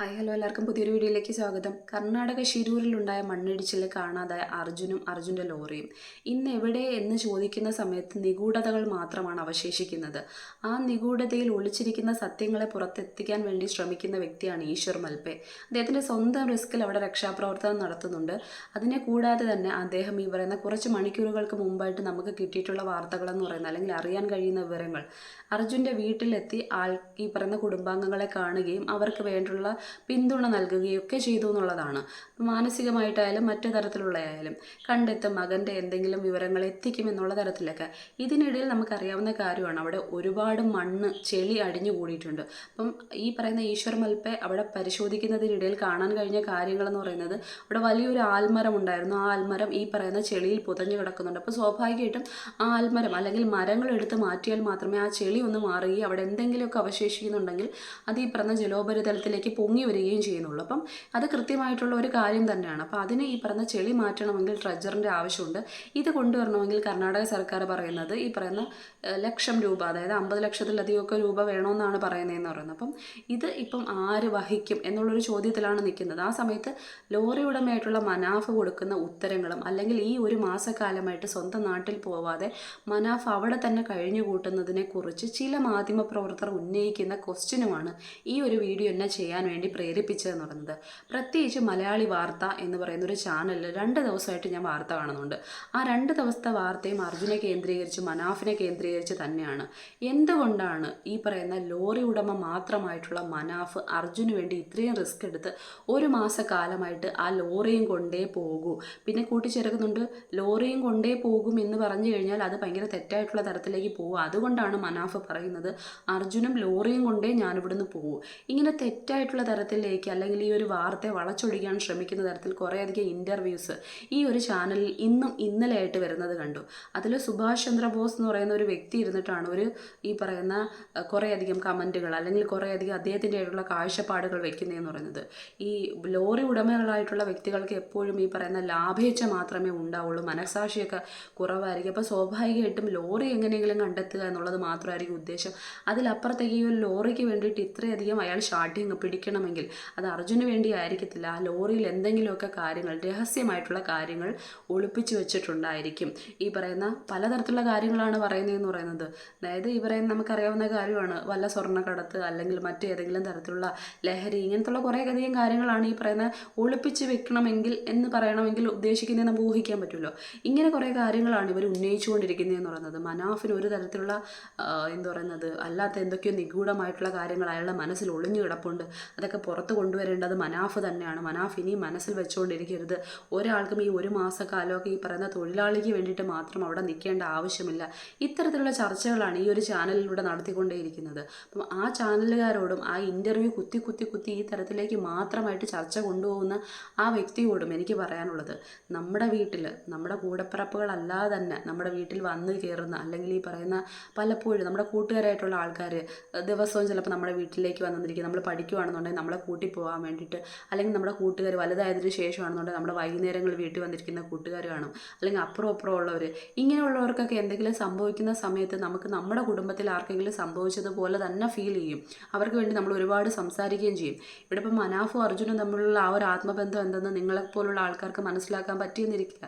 Hi hello എല്ലാവർക്കും പുതിയൊരു വീഡിയോയിലേക്ക് സ്വാഗതം. കർണാടക ശിരൂരിലുണ്ടായ മണ്ണിടിച്ചിൽ കാണാതായ അർജുനും അർജുന്റെ ലോറിയും. ഇന്ന് എവിടെ എന്ന് ചോദിക്കുന്ന സമയത്ത് നിഗൂഢതകൾ മാത്രമാണ് അവശേഷിക്കുന്നത്. ആ നിഗൂഢതയിൽ ഒളിച്ചിരിക്കുന്ന സത്യങ്ങളെ പുറത്തെത്തിക്കാൻ വേണ്ടി ശ്രമിക്കുന്ന വ്യക്തിയാണ് ഈശ്വർ മൽപെ. അദ്ദേഹത്തിന്റെ സ്വന്തം റിസ്കിൽ അവിടെ രക്ഷാപ്രവർത്തനം നടത്തുന്നുണ്ട്. അതിനെ കൂടാതെ തന്നെ അദ്ദേഹം ഈ പറയുന്ന കുറച്ച് മണിക്കൂറുകൾക്ക് മുമ്പായിട്ട് നമുക്ക് കിട്ടിയിട്ടുള്ള വാർത്തകളെന്ന് പറയുന്ന അല്ലെങ്കിൽ അറിയാൻ കഴിയുന്ന വിവരങ്ങൾ. അർജുന്റെ വീട്ടിലെത്തി ആൾ ഈ പറയുന്ന കുടുംബാംഗങ്ങളെ കാണുകയും അവർക്ക് വേണ്ടുള്ള പിന്തുണ നൽകുകയൊക്കെ ചെയ്തു എന്നുള്ളതാണ് മാനസികമായിട്ടായാലും മറ്റു തരത്തിലുള്ളയായാലും കണ്ടെത്തും മകന്റെ എന്തെങ്കിലും വിവരങ്ങൾ എത്തിക്കുമെന്നുള്ള തരത്തിലൊക്കെ. ഇതിനിടയിൽ നമുക്കറിയാവുന്ന കാര്യമാണ് അവിടെ ഒരുപാട് മണ്ണ് ചെളി അടിഞ്ഞു കൂടിയിട്ടുണ്ട്. അപ്പം ഈ പറയുന്ന ഈശ്വർ മൽപ്പെ അവിടെ പരിശോധിക്കുന്നതിനിടയിൽ കാണാൻ കഴിഞ്ഞ കാര്യങ്ങളെന്ന് പറയുന്നത് അവിടെ വലിയൊരു ആൽമരം ഉണ്ടായിരുന്നു. ആ ആൽമരം ഈ പറയുന്ന ചെളിയിൽ പുതഞ്ഞു കിടക്കുന്നുണ്ട്. അപ്പോൾ സ്വാഭാവികമായിട്ടും ആ ആൽമരം അല്ലെങ്കിൽ മരങ്ങൾ എടുത്ത് മാറ്റിയാൽ മാത്രമേ ആ ചെളി ഒന്ന് മാറുകയും അവിടെ എന്തെങ്കിലുമൊക്കെ അവശേഷിക്കുന്നുണ്ടെങ്കിൽ അത് ഈ പറഞ്ഞ ജലോപരിതലത്തിലേക്ക് പൊങ്ങി വരികയും ചെയ്യുന്നുള്ളൂ. അപ്പം അത് കൃത്യമായിട്ടുള്ള ഒരു കാര്യം തന്നെയാണ്. അപ്പോൾ അതിന് ഈ പറഞ്ഞ ചെളി മാറ്റണമെങ്കിൽ ട്രജറിന്റെ ആവശ്യമുണ്ട്. ഇത് കൊണ്ടുവരണമെങ്കിൽ കർണാടക സർക്കാർ പറയുന്നത് ഈ പറയുന്ന ലക്ഷം രൂപ അതായത് അമ്പത് ലക്ഷത്തിലധികമൊക്കെ രൂപ വേണമെന്നാണ് പറയുന്നതെന്ന് പറയുന്നത്. അപ്പം ഇത് ഇപ്പം ആര് വഹിക്കും എന്നുള്ളൊരു ചോദ്യത്തിലാണ് നിൽക്കുന്നത്. ആ സമയത്ത് ലോറി ഉടമയായിട്ടുള്ള മനാഫ് കൊടുക്കുന്ന ഉത്തരങ്ങളും അല്ലെങ്കിൽ ഈ ഒരു മാസക്കാലമായിട്ട് സ്വന്തം നാട്ടിൽ പോവാതെ മനാഫ് അവിടെ തന്നെ കഴിഞ്ഞു കൂട്ടുന്നതിനെക്കുറിച്ച് ചില മാധ്യമപ്രവർത്തകർ ഉന്നയിക്കുന്ന ക്വസ്റ്റ്യനുമാണ് ഈ ഒരു വീഡിയോ എന്നെ ചെയ്യാൻ വേണ്ടി പ്രേരിപ്പിച്ചതെന്ന് പറയുന്നത്. പ്രത്യേകിച്ച് മലയാളി വാർത്ത എന്ന് പറയുന്ന ഒരു ചാനലിൽ രണ്ട് ദിവസമായിട്ട് ഞാൻ വാർത്ത കാണുന്നുണ്ട്. ആ രണ്ട് ദിവസത്തെ വാർത്തയും അർജുനെ കേന്ദ്രീകരിച്ച് മനാഫിനെ കേന്ദ്രീകരിച്ച് തന്നെയാണ്. എന്തുകൊണ്ടാണ് ഈ പറയുന്ന ലോറി ഉടമ മാത്രമായിട്ടുള്ള മനാഫ് അർജുന് വേണ്ടി ഇത്രയും റിസ്ക് എടുത്ത് ഒരു മാസക്കാലമായിട്ട് ആ ലോറിയും കൊണ്ടേ പോകൂ? പിന്നെ കൂട്ടിച്ചേർക്കുന്നുണ്ട് ലോറിയും കൊണ്ടേ പോകും എന്ന് പറഞ്ഞു കഴിഞ്ഞാൽ അത് ഭയങ്കര തെറ്റായിട്ടുള്ള തരത്തിലേക്ക് പോകും അതുകൊണ്ടാണ് മനാഫ് പറയുന്നത് അർജുനും ലോറിയും കൊണ്ടേ ഞാനിവിടുന്ന് പോകും ഇങ്ങനെ തെറ്റായിട്ടുള്ള തരത്തിലേക്ക് അല്ലെങ്കിൽ ഈ ഒരു വാർത്തയെ വളച്ചൊടിക്കാൻ ശ്രമിക്കുന്ന തരത്തിൽ കുറേയധികം ഇന്റർവ്യൂസ് ഈ ഒരു ചാനലിൽ ഇന്നും ഇന്നലെയായിട്ട് വരുന്നത് കണ്ടു. അതിൽ സുഭാഷ് ചന്ദ്രബോസ് എന്ന് പറയുന്ന ഒരു വ്യക്തി ഇരുന്നിട്ടാണ് ഒരു ഈ പറയുന്ന കുറേയധികം കമന്റുകൾ അല്ലെങ്കിൽ കുറേയധികം അദ്ദേഹത്തിന്റെ ആയിട്ടുള്ള കാഴ്ചപ്പാടുകൾ വെക്കുന്നതെന്ന് പറയുന്നത്. ഈ ലോറി ഉടമകളായിട്ടുള്ള വ്യക്തികൾക്ക് എപ്പോഴും ഈ പറയുന്ന ലാഭേച്ഛ മാത്രമേ ഉണ്ടാവുള്ളൂ. മനസാക്ഷിയൊക്കെ കുറവായിരിക്കും. അപ്പോൾ സ്വാഭാവികമായിട്ടും ലോറി എങ്ങനെയെങ്കിലും കണ്ടെത്തുക എന്നുള്ളത് മാത്രമായിരിക്കും ഉദ്ദേശം. അതിലപ്പുറത്തേക്ക് ഈ ഒരു ലോറിക്ക് വേണ്ടിയിട്ട് ഇത്രയധികം അയാൾ ഷാട്ടിങ് പിടിക്കണമെങ്കിൽ അത് അർജുന് വേണ്ടി ആയിരിക്കത്തില്ല. ആ ലോറിയിൽ എന്തെങ്കിലുമൊക്കെ കാര്യങ്ങൾ രഹസ്യമായിട്ടുള്ള കാര്യങ്ങൾ ഒളിപ്പിച്ചു വെച്ചിട്ടുണ്ടായിരിക്കും. ഈ പറയുന്ന പലതരത്തിലുള്ള കാര്യങ്ങളാണ് പറയുന്നതെന്ന് പറയുന്നത്. അതായത് ഈ പറയുന്ന നമുക്കറിയാവുന്ന കാര്യമാണ്. വല്ല സ്വർണക്കടത്ത് അല്ലെങ്കിൽ മറ്റേതെങ്കിലും തരത്തിലുള്ള ലഹരി ഇങ്ങനത്തുള്ള കുറേയധികം കാര്യങ്ങളാണ് ഈ പറയുന്ന ഒളിപ്പിച്ച് വെക്കണമെങ്കിൽ എന്ന് പറയണമെങ്കിൽ ഉദ്ദേശിക്കുന്നത് നമുക്ക് ഊഹിക്കാൻ പറ്റുമല്ലോ. ഇങ്ങനെ കുറേ കാര്യങ്ങളാണ് ഇവർ ഉന്നയിച്ചുകൊണ്ടിരിക്കുന്നതെന്ന് പറയുന്നത്. മനാഫിന് ഒരു തരത്തിലുള്ള എന്താ പറയുന്നത് അല്ലാത്ത എന്തൊക്കെയോ നിഗൂഢമായിട്ടുള്ള കാര്യങ്ങൾ അയാളുടെ മനസ്സിൽ ഒളിഞ്ഞു കിടപ്പുണ്ട്. അതൊക്കെ പുറത്ത് കൊണ്ടുവരേണ്ടത് മനാഫ് തന്നെയാണ്. മനാഫ് ഇനി മനസ്സിൽ വെച്ചുകൊണ്ടിരിക്കരുത്. ഒരാൾക്കും ഈ ഒരു മാസക്കാലമൊക്കെ ഈ പറയുന്ന തൊഴിലാളിക്ക് വേണ്ടിയിട്ട് മാത്രം അവിടെ നിൽക്കേണ്ട ആവശ്യമില്ല. ഇത്തരത്തിലുള്ള ചർച്ചകളാണ് ഈ ഒരു ചാനലിലൂടെ നടത്തിക്കൊണ്ടേയിരിക്കുന്നത്. അപ്പം ആ ചാനലുകാരോടും ആ ഇന്റർവ്യൂ കുത്തി കുത്തി കുത്തി ഈ തരത്തിലേക്ക് മാത്രമായിട്ട് ചർച്ച കൊണ്ടുപോകുന്ന ആ വ്യക്തിയോടും എനിക്ക് പറയാനുള്ളത് നമ്മുടെ വീട്ടിൽ നമ്മുടെ കൂടപ്പിറപ്പുകളല്ലാതെ തന്നെ നമ്മുടെ വീട്ടിൽ വന്ന് കയറുന്ന അല്ലെങ്കിൽ ഈ പറയുന്ന പലപ്പോഴും നമ്മുടെ കൂട്ടുകാരായിട്ടുള്ള ആൾക്കാർ ദിവസവും ചിലപ്പോൾ നമ്മുടെ വീട്ടിലേക്ക് വന്നിരിക്കും. നമ്മൾ പഠിക്കുകയാണെന്നുണ്ടെങ്കിൽ നമ്മളെ കൂട്ടി പോകാൻ വേണ്ടിയിട്ട് അല്ലെങ്കിൽ നമ്മുടെ കൂട്ടുകാർ വലുതായതിനു ശേഷമാണെന്നുണ്ടെങ്കിൽ നമ്മുടെ വൈകുന്നേരങ്ങൾ വീട്ടിൽ വന്നിരിക്കുന്ന കൂട്ടുകാർ കാണും. അല്ലെങ്കിൽ അപ്പുറം അപ്പുറം ഉള്ളവർ ഇങ്ങനെയുള്ളവർക്കൊക്കെ എന്തെങ്കിലും സംഭവിക്കുന്ന സമയത്ത് നമുക്ക് നമ്മുടെ കുടുംബത്തിൽ ആർക്കെങ്കിലും സംഭവിച്ചതുപോലെ തന്നെ ഫീൽ ചെയ്യും. അവർക്ക് വേണ്ടി നമ്മൾ ഒരുപാട് സംസാരിക്കുകയും ചെയ്യും. ഇവിടെ ഇപ്പം മനാഫും അർജുനും തമ്മിലുള്ള ആ ഒരു ആത്മബന്ധം എന്തെന്ന് നിങ്ങളെപ്പോലുള്ള ആൾക്കാർക്ക് മനസ്സിലാക്കാൻ പറ്റിയെന്നിരിക്കില്ല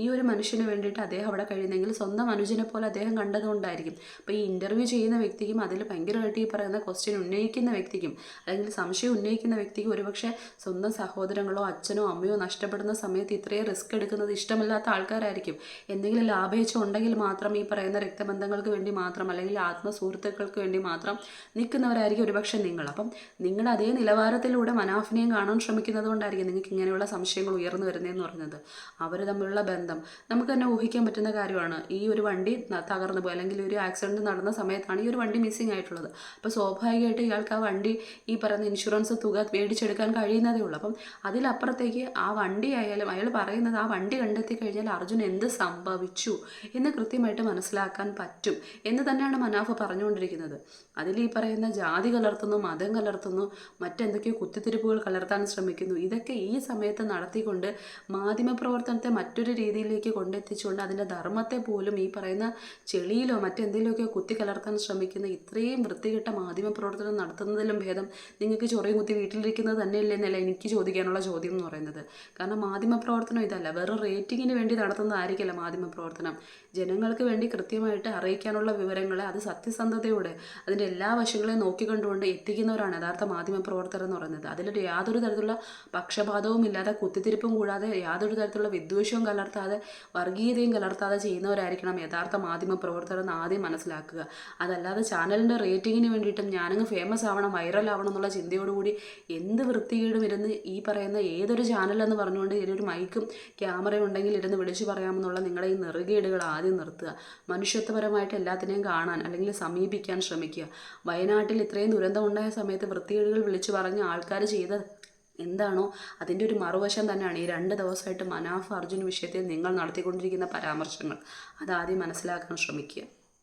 ഈ ഒരു മനുഷ്യന് വേണ്ടിയിട്ട് അദ്ദേഹം അവിടെ കഴിയുന്നെങ്കിൽ സ്വന്തം അനുജനെ പോലെ അദ്ദേഹം കണ്ടതുകൊണ്ടായിരിക്കും. അപ്പോൾ ഈ ഇന്റർവ്യൂ ചെയ്യുന്ന വ്യക്തിക്കും അതിൽ ഭയങ്കരമായിട്ട് ഈ പറയുന്ന ക്വസ്റ്റ്യൻ ഉന്നയിക്കുന്ന വ്യക്തിക്കും അല്ലെങ്കിൽ സംശയം ഉന്നയിക്കുന്ന വ്യക്തിക്ക് ഒരുപക്ഷെ സ്വന്തം സഹോദരങ്ങളോ അച്ഛനോ അമ്മയോ നഷ്ടപ്പെടുന്ന സമയത്ത് ഇത്രയും റിസ്ക് എടുക്കുന്നത് ഇഷ്ടമില്ലാത്ത ആൾക്കാരായിരിക്കും. എന്തെങ്കിലും ലാഭേച്ഛ ഉണ്ടെങ്കിൽ മാത്രം ഈ പറയുന്ന രക്തബന്ധങ്ങൾക്ക് വേണ്ടി മാത്രം അല്ലെങ്കിൽ ആത്മസുഹൃത്തുക്കൾക്ക് വേണ്ടി മാത്രം നിൽക്കുന്നവരായിരിക്കും ഒരുപക്ഷെ നിങ്ങൾ. അപ്പം നിങ്ങളുടെ അതേ നിലവാരത്തിലൂടെ മനാഫിനെയും കാണാൻ ശ്രമിക്കുന്നത് കൊണ്ടായിരിക്കും നിങ്ങൾക്ക് ഇങ്ങനെയുള്ള സംശയങ്ങൾ ഉയർന്നു വരുന്നതെന്ന് പറയുന്നത്. അവർ തമ്മിലുള്ള ബന്ധം. നമുക്ക് തന്നെ ഊഹിക്കാൻ പറ്റുന്ന കാര്യമാണ്. ഈ ഒരു വണ്ടി തകർന്നു പോയി. അല്ലെങ്കിൽ ഒരു ആക്സിഡന്റ് നടന്ന സമയത്താണ് ഈ ഒരു വണ്ടി മിസ്സിംഗ് ആയിട്ടുള്ളത്. അപ്പോൾ സ്വാഭാവികമായിട്ട് ഇയാൾക്ക് ആ വണ്ടി ഈ പറയുന്ന ഇൻഷുറൻസ് തുക മേടിച്ചെടുക്കാൻ കഴിയുന്നതേ ഉള്ളൂ. അപ്പം അതിലപ്പുറത്തേക്ക് ആ വണ്ടി ആയാലും അയാൾ പറയുന്നത് ആ വണ്ടി കണ്ടെത്തി കഴിഞ്ഞാൽ അർജുൻ എന്ത് സംഭവിച്ചു എന്ന് കൃത്യമായിട്ട് മനസ്സിലാക്കാൻ പറ്റും എന്ന് തന്നെയാണ് മനാഫ് പറഞ്ഞുകൊണ്ടിരിക്കുന്നത്. അതിൽ ഈ പറയുന്ന ജാതി കലർത്തുന്നു മതം കലർത്തുന്നു മറ്റെന്തൊക്കെയോ കുത്തിത്തിരിപ്പുകൾ കലർത്താൻ ശ്രമിക്കുന്നു. ഇതൊക്കെ ഈ സമയത്ത് നടത്തിക്കൊണ്ട് മാധ്യമപ്രവർത്തനത്തെ മറ്റൊരു രീതിയിലേക്ക് കൊണ്ടെത്തിച്ചുകൊണ്ട് അതിന്റെ ധർമ്മത്തെ പോലും ഈ പറയുന്ന ചെളിയിലോ മറ്റെന്തെങ്കിലുമൊക്കെ കുത്തി കലർത്താൻ ശ്രമിക്കുന്ന ഇത്രയും വൃത്തികെട്ട മാധ്യമപ്രവർത്തനം നടത്തുന്നതിലും ഭേദം നിങ്ങൾക്ക് ചൊറി മോന്തയും കുത്തി വീട്ടിലിരിക്കുന്നത് തന്നെയല്ലേ എന്നല്ല എനിക്ക് ചോദിക്കാനുള്ള ചോദ്യം എന്ന് പറയുന്നത്. കാരണം മാധ്യമപ്രവർത്തനം ഇതല്ല. വെറും റേറ്റിങ്ങിന് വേണ്ടി നടത്തുന്നതായിരിക്കില്ല മാധ്യമപ്രവർത്തനം. ജനങ്ങൾക്ക് വേണ്ടി കൃത്യമായിട്ട് അറിയിക്കാനുള്ള വിവരങ്ങളെ അത് സത്യസന്ധതയോടെ അതിന്റെ എല്ലാ വശങ്ങളെയും നോക്കിക്കണ്ടുകൊണ്ട് എത്തിക്കുന്നവരാണ് യഥാർത്ഥ മാധ്യമപ്രവർത്തകർ എന്ന് പറയുന്നത്. അതിൽ യാതൊരു തരത്തിലുള്ള പക്ഷപാതവും ഇല്ലാതെ കുത്തിത്തിരിപ്പും കൂടാതെ യാതൊരു തരത്തിലുള്ള വിദ്വേഷവും കലർത്താതെ വർഗീയതയും കലർത്താതെ ചെയ്യുന്നവരായിരിക്കണം യഥാർത്ഥ മാധ്യമപ്രവർത്തകർ എന്ന് ആദ്യം മനസ്സിലാക്കുക. അതല്ലാതെ ചാനലിന്റെ റേറ്റിങ്ങിന് വേണ്ടിയിട്ടും ഞാനങ്ങ് ഫേമസ് ആവണം വൈറൽ ആവണം എന്നുള്ള ചിന്തയോടുകൂടി എന്ത് വൃത്തികേടും ഇരുന്ന് ഈ പറയുന്ന ഏതൊരു ചാനലെന്ന് പറഞ്ഞുകൊണ്ട് ഇതിനൊരു മൈക്കും ക്യാമറയും ഉണ്ടെങ്കിൽ ഇരുന്ന് വിളിച്ചു പറയാമെന്നുള്ള നിങ്ങളുടെ ഈ നെറുകേടുകൾ ആദ്യം നിർത്തുക. മനുഷ്യത്വപരമായിട്ട് എല്ലാത്തിനെയും കാണാൻ അല്ലെങ്കിൽ സമീപിക്കാൻ ശ്രമിക്കുക. വയനാട്ടിൽ ഇത്രയും ദുരന്തം ഉണ്ടായ സമയത്ത് വൃത്തികേടുകൾ വിളിച്ചു പറഞ്ഞ ആൾക്കാർ ചെയ്ത എന്താണോ അതിന്റെ ഒരു മറുവശം തന്നെയാണ് ഈ രണ്ട് ദിവസമായിട്ട് മനാഫ് അർജുൻ വിഷയത്തിൽ നിങ്ങൾ നടത്തിക്കൊണ്ടിരിക്കുന്ന പരാമർശങ്ങൾ. അതാദ്യം മനസ്സിലാക്കാൻ ശ്രമിക്കുക.